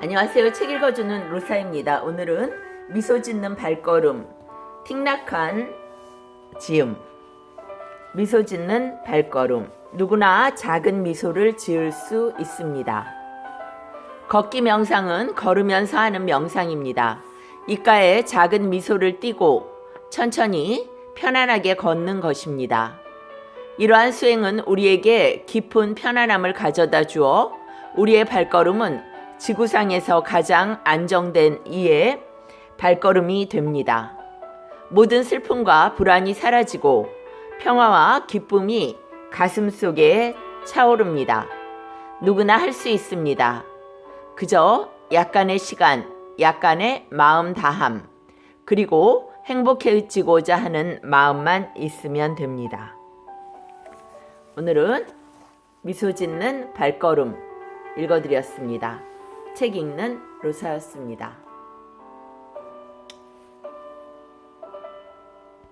안녕하세요. 책 읽어주는 로사입니다. 오늘은 미소 짓는 발걸음, 틱낙한 지음. 미소 짓는 발걸음. 누구나 작은 미소를 지을 수 있습니다. 걷기 명상은 걸으면서 하는 명상입니다. 입가에 작은 미소를 띠고 천천히 편안하게 걷는 것입니다. 이러한 수행은 우리에게 깊은 편안함을 가져다 주어 우리의 발걸음은 지구상에서 가장 안정된 이의 발걸음이 됩니다. 모든 슬픔과 불안이 사라지고 평화와 기쁨이 가슴 속에 차오릅니다. 누구나 할 수 있습니다. 그저 약간의 시간, 약간의 마음 다함, 그리고 행복해지고자 하는 마음만 있으면 됩니다. 오늘은 미소 짓는 발걸음 읽어드렸습니다. 책 읽는 로사였습니다.